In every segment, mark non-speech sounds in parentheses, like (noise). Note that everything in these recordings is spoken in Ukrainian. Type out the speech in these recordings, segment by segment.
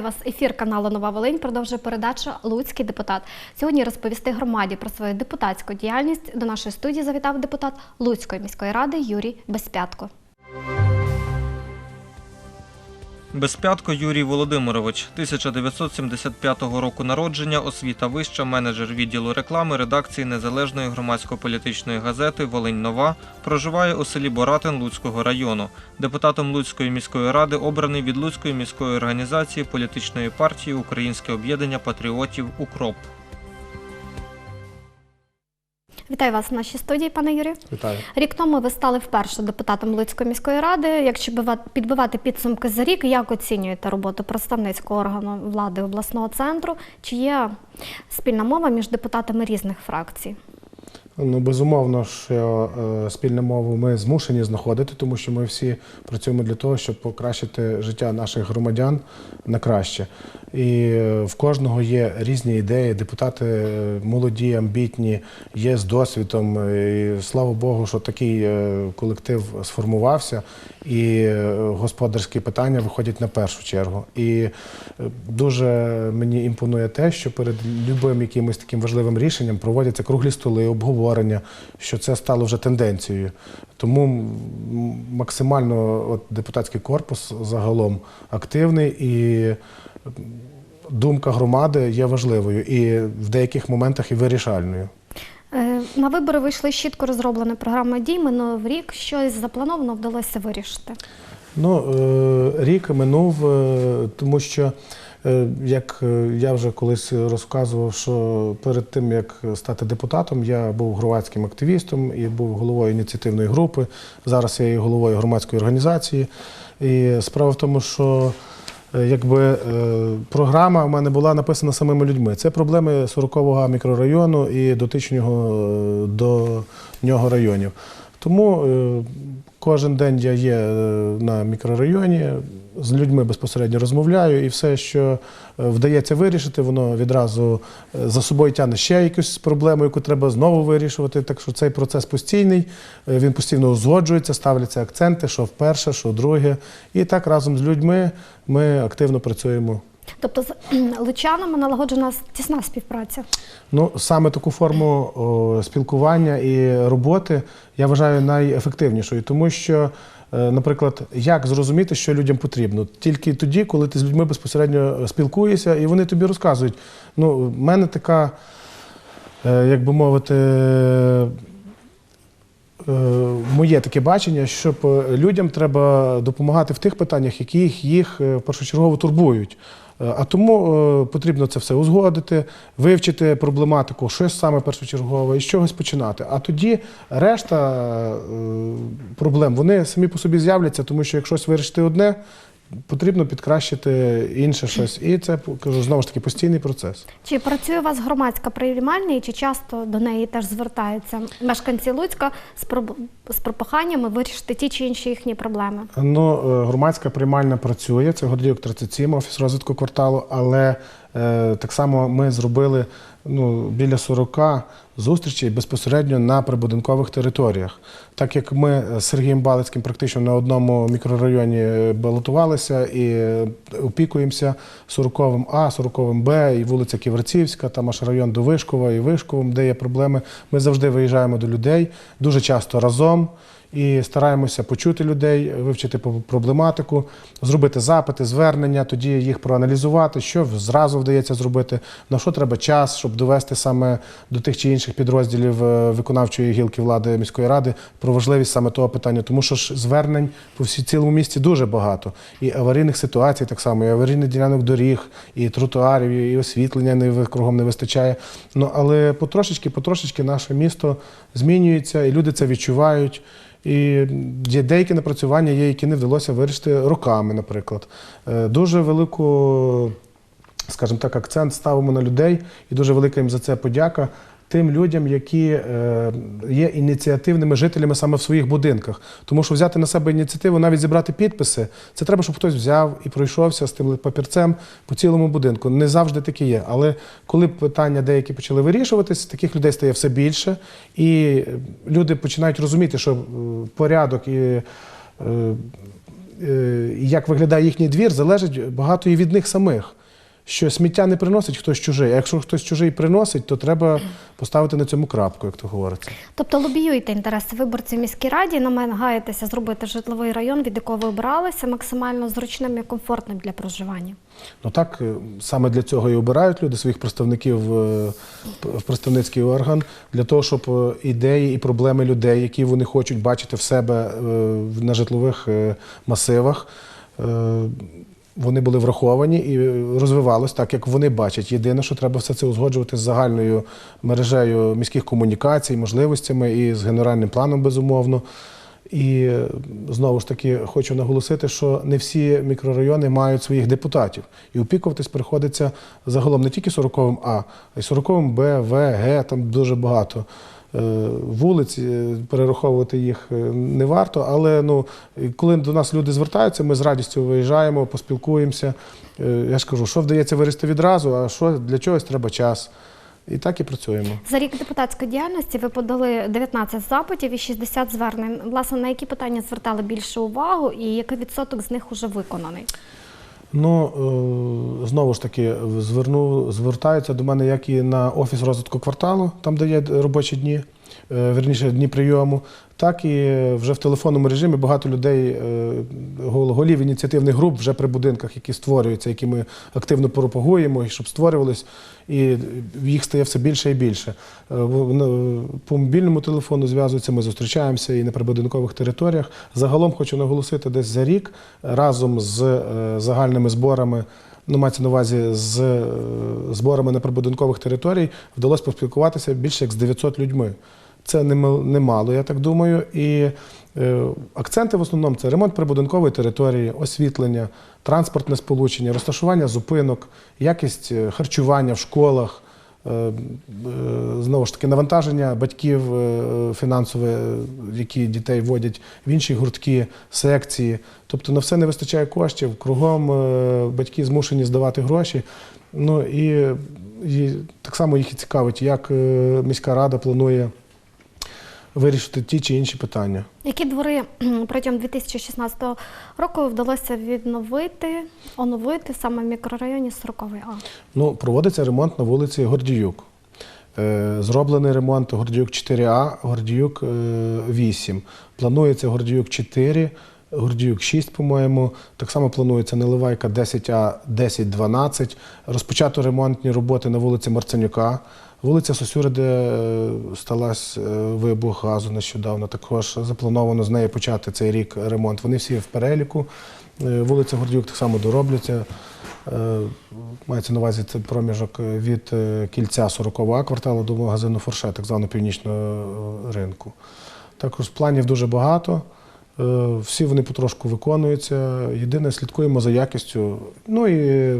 Вітаю вас. Ефір каналу Нова Волинь продовжує передача Луцький депутат. Сьогодні розповісти громаді про свою депутатську діяльність до нашої студії завітав депутат Луцької міської ради Юрій Безпятко. Безпятко Юрій Володимирович, 1975 року народження, освіта вища, менеджер відділу реклами редакції незалежної громадсько-політичної газети Волинь Нова, проживає у селі Боратин Луцького району. Депутатом Луцької міської ради обраний від Луцької міської організації політичної партії Українське об'єднання патріотів Укроп. Вітаю вас в нашій студії, пане Юрію. Вітаю. Рік тому ви стали вперше депутатом Луцької міської ради. Якщо бива- підбивати підсумки за рік, як оцінюєте роботу представницького органу влади обласного центру? Чи є спільна мова між депутатами різних фракцій? Ну, безумовно, що е, спільну мову ми змушені знаходити, тому що ми всі працюємо для того, щоб покращити життя наших громадян на краще. І е, в кожного є різні ідеї. Депутати е, молоді, амбітні, є з досвідом. І слава Богу, що такий е, колектив сформувався, і е, господарські питання виходять на першу чергу. І е, дуже мені імпонує те, що перед любим якимось таким важливим рішенням проводяться круглі столи, обговорення, що це стало вже тенденцією. Тому максимально от, депутатський корпус загалом активний і думка громади є важливою і в деяких моментах і вирішальною. Е, На вибори вийшли чітко розроблена програма дій. Минув рік. Щось заплановано вдалося вирішити. Ну, е, рік минув, е, тому що, як е, я вже колись розказував, що перед тим, як стати депутатом, я був громадським активістом і був головою ініціативної групи. Зараз я є головою громадської організації. І справа в тому, що е, якби е, програма в мене була написана самими людьми. Це проблеми 40-го мікрорайону і дотичного е, до нього районів. Тому е, кожен день я є е, на мікрорайоні, з людьми безпосередньо розмовляю, і все, що е, вдається вирішити, воно відразу е, за собою тягне ще якусь проблему, яку треба знову вирішувати. Так що цей процес постійний, е, він постійно узгоджується, ставляться акценти, що вперше, що вдруге. І так разом з людьми ми активно працюємо. Тобто з лучанами налагоджена тісна співпраця. Ну, саме таку форму о, спілкування і роботи я вважаю найефективнішою, тому що, наприклад, як зрозуміти, що людям потрібно? Тільки тоді, коли ти з людьми безпосередньо спілкуєшся, і вони тобі розказують. Ну, в мене така, е, як би мовити, е, моє таке бачення, щоб е, людям треба допомагати в тих питаннях, які їх, е, першочергово турбують. Е, А тому е, потрібно це все узгодити, вивчити проблематику, щось саме першочергове, і з чогось починати. А тоді решта е, проблем вони самі по собі з'являться, тому що якщо вирішити одне, потрібно підкращити інше щось. І це кажу знову ж таки постійний процес. Чи працює у вас громадська приймальня і чи часто до неї теж звертаються мешканці Луцька з, проб- з проханнями вирішити ті чи інші їхні проблеми? Ну, е, громадська приймальня працює, це Гордіївк 37, офіс розвитку кварталу, але е, так само ми зробили ну, біля 40 зустрічей безпосередньо на прибудинкових територіях. Так як ми з Сергієм Балицьким практично на одному мікрорайоні е, балотувалися і е, опікуємося 40-м А, 40-м Б, і вулиця Ківрацівська, там аж район до Вишкова і Вишковом, де є проблеми. Ми завжди виїжджаємо до людей, дуже часто разом і стараємося почути людей, вивчити проблематику, зробити запити, звернення, тоді їх проаналізувати, що зразу вдається зробити, на що треба час, щоб довести саме до тих чи інших підрозділів е, виконавчої гілки влади міської ради про важливість саме того питання, тому що ж звернень по всій цілому місті дуже багато. І аварійних ситуацій так само, і аварійних ділянок доріг, і тротуарів, і освітлення не кругом не вистачає. Ну але потрошечки, потрошечки наше місто змінюється, і люди це відчувають. І є деякі напрацювання, є, які не вдалося вирішити роками, наприклад. Е, Дуже велику, скажімо так, акцент ставимо на людей, і дуже велика їм за це подяка тим людям, які е, є ініціативними жителями саме в своїх будинках. Тому що взяти на себе ініціативу, навіть зібрати підписи, це треба, щоб хтось взяв і пройшовся з тим папірцем по цілому будинку. Не завжди таке є. Але коли питання деякі почали вирішуватись, таких людей стає все більше, і люди починають розуміти, що е, порядок е, і як виглядає їхній двір, залежить багато і від них самих. Що сміття не приносить хтось чужий, а якщо хтось чужий приносить, то треба поставити на цьому крапку, як то говориться. Тобто лобіюєте інтереси виборців в міській раді, намагаєтеся зробити житловий район, від якого ви обиралися, максимально зручним і комфортним для проживання. Ну так, е, саме для цього і обирають люди своїх представників е, в представницький орган, для того, щоб е, ідеї і проблеми людей, які вони хочуть бачити в себе на житлових масивах, вони були враховані і розвивалось так, як вони бачать. Єдине, що треба все це узгоджувати з загальною мережею міських комунікацій, можливостями і з генеральним планом, безумовно. І знову ж таки хочу наголосити, що не всі мікрорайони мають своїх депутатів. І опікуватись приходиться загалом не тільки 40-м А, а й 40-м Б, В, Г, там дуже багато. Е, Вулиць, е, перераховувати їх е, не варто, але ну, коли до нас люди звертаються, ми з радістю виїжджаємо, поспілкуємося. Я ж кажу, що вдається вирішити відразу, а що для чогось треба час. І так і працюємо. За рік депутатської діяльності ви подали 19 запитів і 60 звернень. Власне, на які питання звертали більше увагу і який відсоток з них уже виконаний? Ну, е, знову ж таки, зверну, звертаються до мене як і на офіс розвитку кварталу, там де є робочі дні, верніше дні прийому, так і вже в телефонному режимі багато людей, е, голів ініціативних груп вже при будинках, які створюються, які ми активно пропагуємо, і щоб створювались, і їх стає все більше і більше. Е, По мобільному телефону зв'язуються, ми зустрічаємося і на прибудинкових територіях. Загалом хочу наголосити, десь за рік разом з е, загальними зборами. Ну, мається на увазі з е, зборами на прибудинкових територій вдалося поспілкуватися більше як з 900 людьми. Це немало, я так думаю. І е, акценти в основному це ремонт прибудинкової території, освітлення, транспортне сполучення, розташування зупинок, якість е, харчування в школах. е, Знову ж таки, навантаження батьків фінансове, які дітей водять в інші гуртки, секції. Тобто на все не вистачає коштів. Кругом батьки змушені здавати гроші. Ну і, і так само їх і цікавить, як міська рада планує вирішити ті чи інші питання. Які двори протягом 2016 року вдалося відновити, оновити саме в мікрорайоні 40-й А? Ну, проводиться ремонт на вулиці Гордіюк. Е, Зроблений ремонт Гордіюк 4А, Гордіюк е, 8. Планується Гордіюк 4, Гордіюк 6, по-моєму. Так само планується Наливайка 10А, 10-12. Розпочато ремонтні роботи на вулиці Марценюка. Вулиця Сосюри, де е, сталася вибух газу нещодавно, також заплановано з неї почати цей рік ремонт. Вони всі в переліку. Е, Вулиця Гордіюк так само доробляться. Е, Мається на увазі це проміжок від е, кільця 40-го кварталу до магазину Форше, так званого північного е, ринку. Також планів дуже багато. Е, Всі вони потрошку виконуються. Єдине, слідкуємо за якістю. Ну і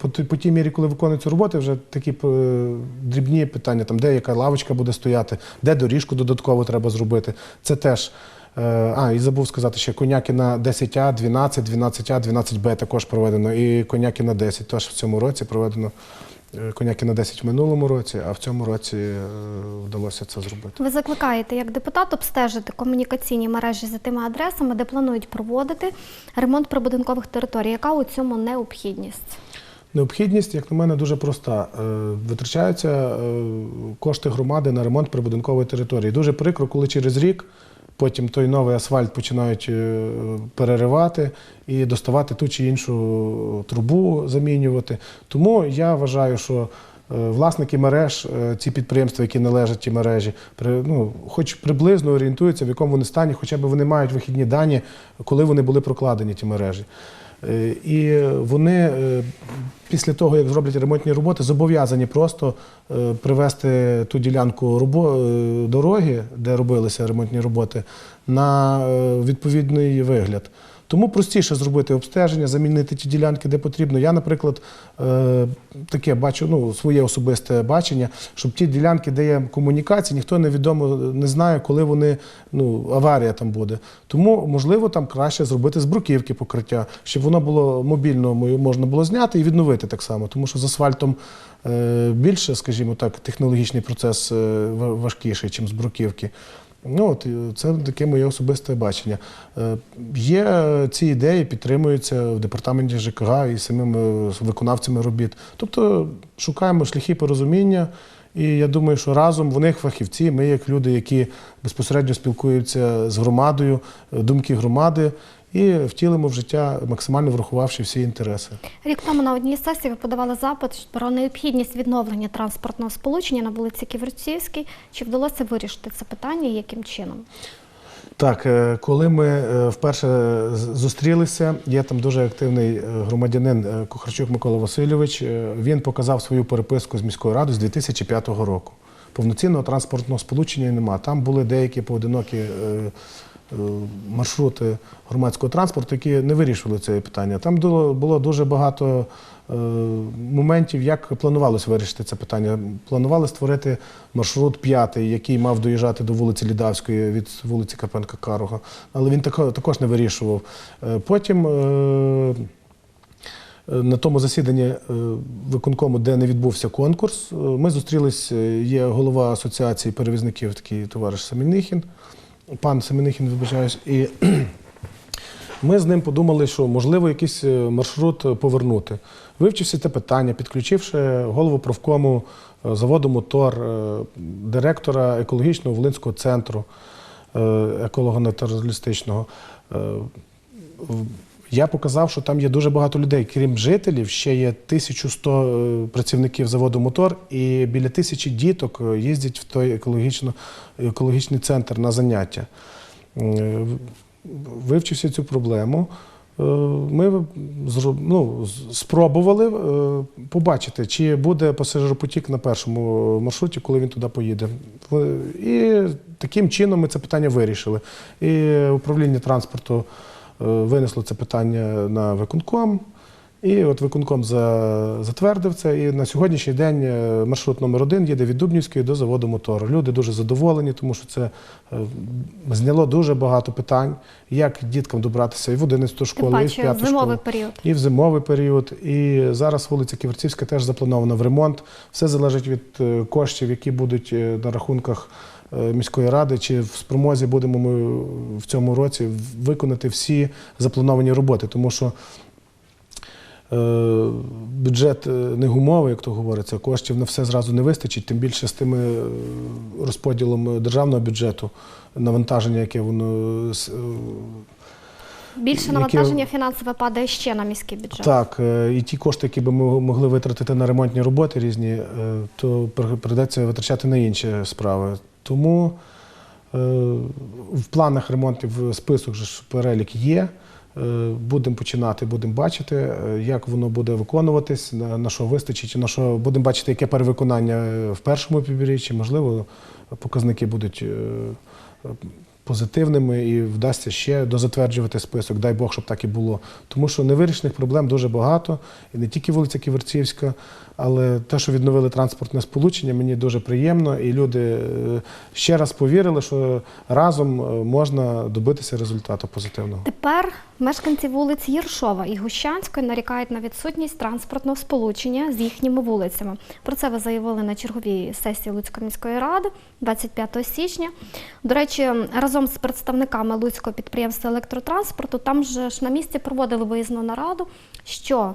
по, по тій мірі, коли виконуються роботи, вже такі е, дрібні питання, там, де яка лавочка буде стояти, де доріжку додатково треба зробити. Це теж. е, А, і забув сказати, ще коняки на 10А, 12, 12А, 12Б також проведено, і коняки на 10 теж в цьому році проведено. Е, Коняки на 10 в минулому році, а в цьому році вдалося це зробити. Ви закликаєте як депутат обстежити комунікаційні мережі за тими адресами, де планують проводити ремонт прибудинкових територій. Яка у цьому необхідність? Необхідність, як на мене, дуже проста. Е, Витрачаються е, кошти громади на ремонт прибудинкової території. Дуже прикро, коли через рік потім той новий асфальт починають е, переривати і доставати ту чи іншу трубу замінювати. Тому я вважаю, що власники мереж, ці підприємства, які належать ті мережі, ну, хоч приблизно орієнтуються, в якому вони стані, хоча б вони мають вихідні дані, коли вони були прокладені ті мережі. Е, І вони е, після того, як зроблять ремонтні роботи, зобов'язані просто е, привести ту ділянку дороги, де робилися ремонтні роботи, на відповідний вигляд. Тому простіше зробити обстеження, замінити ті ділянки, де потрібно. Я, наприклад, е, таке бачу, ну, своє особисте бачення, щоб ті ділянки, де є комунікації, ніхто невідомо не знає, коли вони, ну, аварія там буде. Тому, можливо, там краще зробити з бруківки покриття, щоб воно було мобільно мо- можна було зняти і відновити так само. Тому що з асфальтом е, більше, скажімо так, технологічний процес е, важкіший, ніж з бруківки. Ну, от, це таке моє особисте бачення. Е, Є е, ці ідеї, підтримуються в департаменті ЖКГ і самими е, виконавцями робіт. Тобто шукаємо шляхи порозуміння. І я думаю, що разом вони фахівці, ми як люди, які безпосередньо спілкуються з громадою, думки громади, і втілимо в життя, максимально врахувавши всі інтереси. Рік тому на одній сесії ви подавали запит про необхідність відновлення транспортного сполучення на вулиці Ківерцівській. Чи вдалося вирішити це питання і яким чином? Так, е, коли ми е, вперше зустрілися, є там дуже активний е, громадянин Кухарчук Микола Васильович. Він показав свою переписку з міською радою з 2005 року. Повноцінного транспортного сполучення нема. Там були деякі поодинокі маршрути громадського транспорту, які не вирішували це питання. Там було- дуже багато е, моментів, як планувалось вирішити це питання. Планували створити маршрут п'ятий, який мав доїжджати до вулиці Лідавської від вулиці Карпенка Карого, але він також не вирішував. Е, Потім. е, на тому засіданні е, виконкому, де не відбувся конкурс, е, ми зустрілись. е, Є голова асоціації перевізників, такий товариш Семенихін, пан Семенихін, вибачаюсь, і (clears throat) ми з ним подумали, що можливо якийсь е, маршрут повернути. Вивчивши це питання, підключивши голову правкому е, заводу Мотор, е, директора екологічного Волинського центру е, еколого-натуралістичного. Я показав, що там є дуже багато людей. Крім жителів, ще є 1100 е, працівників заводу Мотор, і біля тисячі діток е, їздять в той екологічний центр на заняття. Е, Вивчився цю проблему. Ми ну, спробували побачити, чи буде пасажиропотік на першому маршруті, коли він туди поїде. І таким чином ми це питання вирішили. І управління транспорту винесло це питання на виконком. І от виконком за- затвердив це. І на сьогоднішній день е, маршрут номер один їде від Дубнівської до заводу мотор. Люди дуже задоволені, тому що це е, зняло дуже багато питань, як діткам добратися і в 11 Тим школу, і в паче 5 зимовий школу. період. І в зимовий період. І зараз вулиця Ківерцівська теж запланована в ремонт. Все залежить від е, коштів, які будуть на рахунках міської ради, чи в спромозі будемо ми в цьому році виконати всі заплановані роботи. Тому що бюджет е, не гумовий, як то говориться, коштів на все зразу не вистачить, тим більше з тим е, розподілом державного бюджету, навантаження, яке воно е, Більше навантаження фінансове падає ще на міський бюджет. Так, е, і ті кошти, які би ми могли витратити на ремонтні роботи різні, е, то при- прийдеться витрачати на інші справи. Тому е, в планах ремонтів список же перелік є. Е, Будемо починати, будемо бачити, е, як воно буде виконуватись, на, що вистачить, на що будемо бачити, яке перевиконання в першому півріччі. Можливо, показники будуть е, позитивними і вдасться ще дозатверджувати список. Дай Бог, щоб так і було. Тому що невирішених проблем дуже багато, і не тільки вулиця Ківерцівська, але те, що відновили транспортне сполучення, мені дуже приємно, і люди е, ще раз повірили, що разом е, можна добитися результату позитивного. Тепер мешканці вулиць Єршова і Гущанської нарікають на відсутність транспортного сполучення з їхніми вулицями. Про це ви заявили на черговій сесії Луцької міської ради 25 січня. До речі, разом з представниками Луцького підприємства електротранспорту там же ж на місці проводили виїзну нараду, що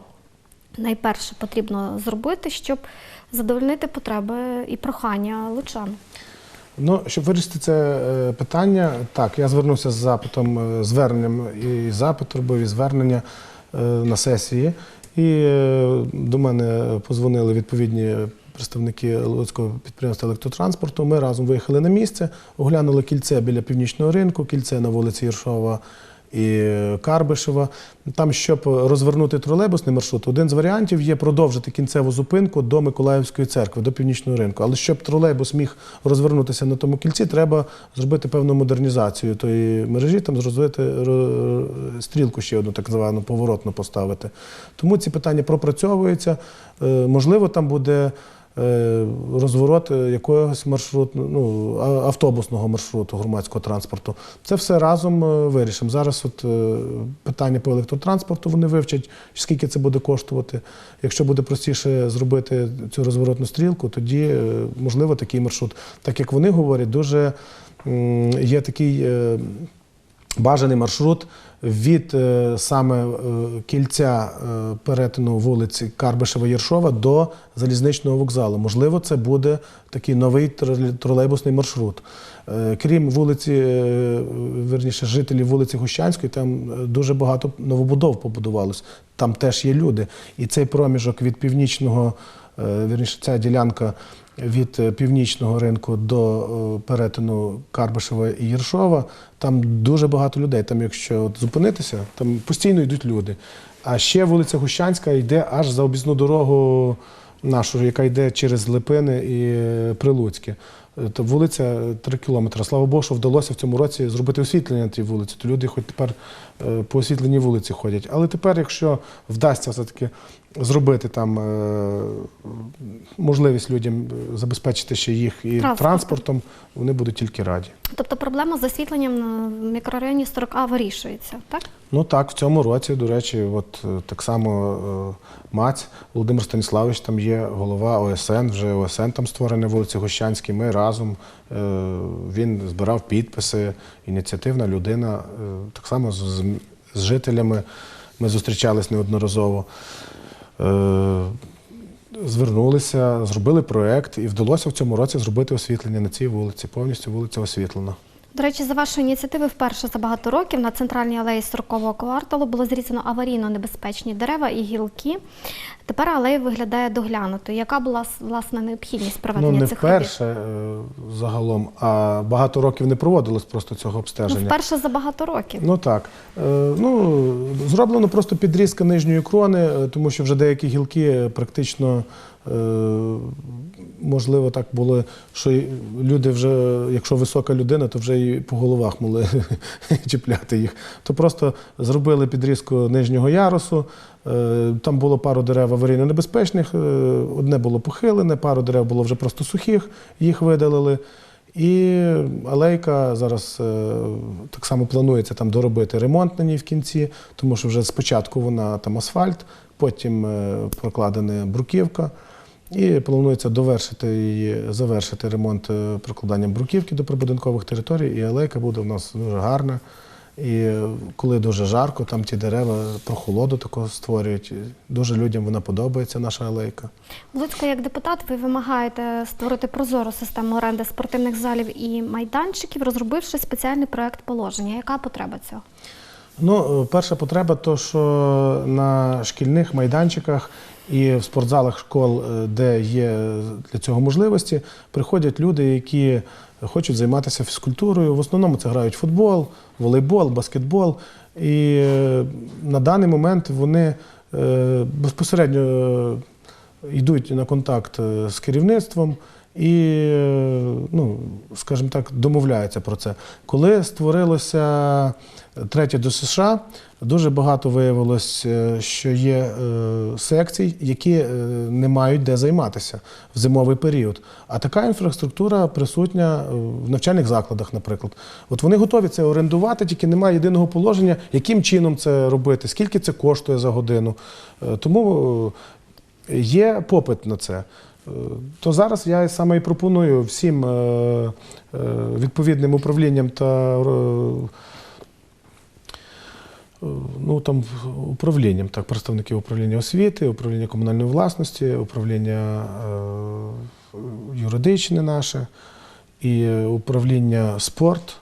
найперше потрібно зробити, щоб задовольнити потреби і прохання лучан. Ну, щоб вирішити це е, питання, так, я звернувся з запитом, е, зверненням і запит робив, і звернення е, на сесії. І до мене позвонили відповідні представники Луцького підприємства електротранспорту. Ми разом виїхали на місце, оглянули кільце біля північного ринку, кільце на вулиці Єршова і Карбишева. Там, щоб розвернути тролейбусний маршрут, один з варіантів є продовжити кінцеву зупинку до Миколаївської церкви, до північного ринку. Але щоб тролейбус міг розвернутися на тому кільці, треба зробити певну модернізацію тої мережі, там зробити ро- стрілку ще одну, так звану поворотну поставити. Тому ці питання пропрацьовуються. Е, Можливо, там буде розворот е, якогось маршруту, ну, автобусного маршруту громадського транспорту. Це все разом е, вирішимо. Зараз от е, питання по електротранспорту вони вивчать, скільки це буде коштувати. Якщо буде простіше зробити цю розворотну стрілку, тоді можливо такий маршрут. Так як вони говорять, дуже є такий. Бажаний маршрут від е, саме е, кільця е, перетину вулиці Карбишева-Єршова до залізничного вокзалу. Можливо, це буде такий новий тролей- тролейбусний маршрут. Крім вулиці, верніше, жителів вулиці Гущанської, там дуже багато новобудов побудувалось. Там теж є люди. І цей проміжок від північного, е, вірніше, ця ділянка від е, північного ринку до е, перетину Карбишева і Єршова, там дуже багато людей. Там, якщо зупинитися, там постійно йдуть люди. А ще вулиця Гущанська йде аж за об'їзну дорогу нашу, яка йде через Липини і е, Прилуцьке. То вулиця 3 кілометри. Слава Богу, що вдалося в цьому році зробити освітлення на тій вулиці. То люди хоч тепер по освітленій вулиці ходять. Але тепер, якщо вдасться все-таки зробити там е, можливість людям е, забезпечити ще їх і Транспортом. транспортом, вони будуть тільки раді. Тобто проблема з освітленням на мікрорайоні 40А вирішується, так? Ну так, в цьому році, до речі, от е, так само е, Маць Володимир Станіславович там є голова ОСН, вже ОСН там створений вулиці Гощанській. Ми разом е, він збирав підписи, ініціативна людина. Е, так само з, з, жителями ми зустрічались неодноразово. Е, Звернулися, зробили проєкт і вдалося в цьому році зробити освітлення на цій вулиці. Повністю вулиця освітлена. До речі, за вашою ініціативою вперше за багато років на центральній алеї 40-го кварталу було зрізано аварійно небезпечні дерева і гілки. Тепер алея виглядає доглянутою. Яка була власне необхідність проведення Ну, не цих робіт? вперше загалом, а багато років не проводилось просто цього Ну, обстеження. вперше за багато років. Ну так. Е, Ну, зроблено просто підрізка нижньої крони, е, тому що вже деякі гілки практично, е, можливо, так було, що люди вже, якщо висока людина, то вже і по головах могли (laughs) чіпляти їх. То просто зробили підрізку нижнього ярусу. Е, Там було пару дерев аварійно небезпечних, е, одне було похилене, пару дерев було вже просто сухих, їх видалили. І алейка зараз е, так само планується там доробити ремонт на ній в кінці, тому що вже спочатку вона там асфальт, потім е, прокладена бруківка. І планується довершити її, завершити ремонт е, прокладанням бруківки до прибудинкових територій, і алейка буде в нас дуже гарна. І е, коли дуже жарко, там ті дерева прохолоду такого створюють. Дуже людям вона подобається, наша алейка. Луцько, як депутат, ви вимагаєте створити прозору систему оренди спортивних залів і майданчиків, розробивши спеціальний проект положення. Яка потреба цього? Ну, е, перша потреба то, що на шкільних майданчиках і в спортзалах школ, е, де є для цього можливості, приходять люди, які хочуть займатися фізкультурою. В основному це грають футбол, волейбол, баскетбол. І е, на даний момент вони безпосередньо йдуть на контакт з керівництвом і, ну, скажімо так, домовляються про це. Коли створилося третє до США, дуже багато виявилось, е, що є е, секцій, які е, не мають де займатися в зимовий період. А така інфраструктура присутня в навчальних закладах, наприклад. От вони готові це орендувати, тільки немає єдиного положення, яким чином це робити, скільки це коштує за годину. Тому є попит на це. Е, То зараз я саме і пропоную всім е, е, відповідним управлінням та ну, там, управлінням, так, представників управління освіти, управління комунальної власності, управління юридичне наше і управління спорт,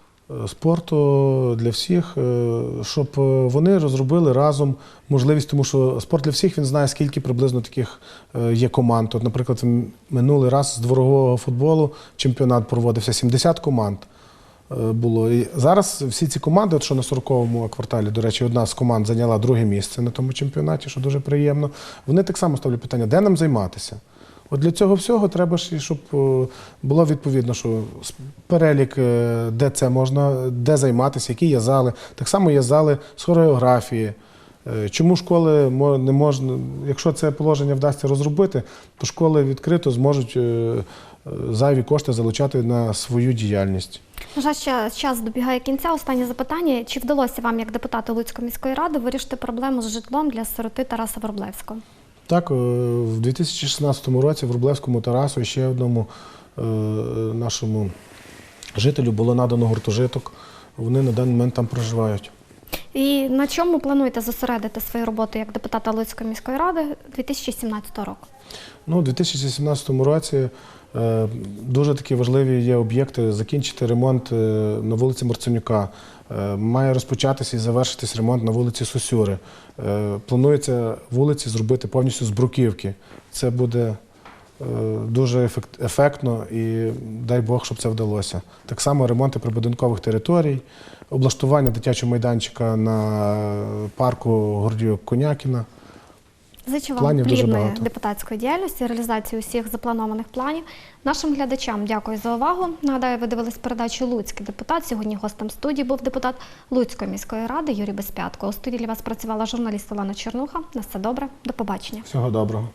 спорту для всіх, е, щоб е, вони розробили разом можливість, тому що спорт для всіх він знає, скільки приблизно таких е, є команд. От, наприклад, минулий раз з дворового футболу чемпіонат проводився 70 команд е, було. І зараз всі ці команди, от що на 40-му кварталі, до речі, одна з команд зайняла друге місце на тому чемпіонаті, що дуже приємно. Вони так само ставлять питання, де нам займатися. От для цього всього треба ж, щоб е, було відповідно, що перелік, е, де це можна, де займатися, які є зали. Так само є зали з хореографії, Е, Чому школи не можна, якщо це положення вдасться розробити, то школи відкрито зможуть зайві кошти залучати на свою діяльність. На жаль, ще час добігає кінця. Останнє запитання: чи вдалося вам, як депутату Луцької міської ради, вирішити проблему з житлом для сироти Тараса Вороблевського? Так, е, в 2016 році в Рублевському Тарасу ще одному е, нашому жителю було надано гуртожиток. Вони на даний момент там проживають. І на чому плануєте зосередити свою роботу як депутата Луцької міської ради 2017 року? Ну, у 2017 році е, дуже такі важливі є об'єкти. Закінчити ремонт на вулиці Марценюка. Е, має розпочатися і завершитись ремонт на вулиці Сосюри. Е, планується вулиці зробити повністю з бруківки. Це буде е, дуже ефектно і дай Бог, щоб це вдалося. Так само ремонти прибудинкових територій, облаштування дитячого майданчика на парку Гордіо Конякіна. Зичу вам плідної депутатської діяльності, реалізації усіх запланованих планів. Нашим глядачам дякую за увагу. Нагадаю, ви дивились передачу Луцький депутат. Сьогодні гостем студії був депутат Луцької міської ради Юрій Безпятко. У студії для вас працювала журналіст Олена Чернуха. На все добре, до побачення. Всього доброго.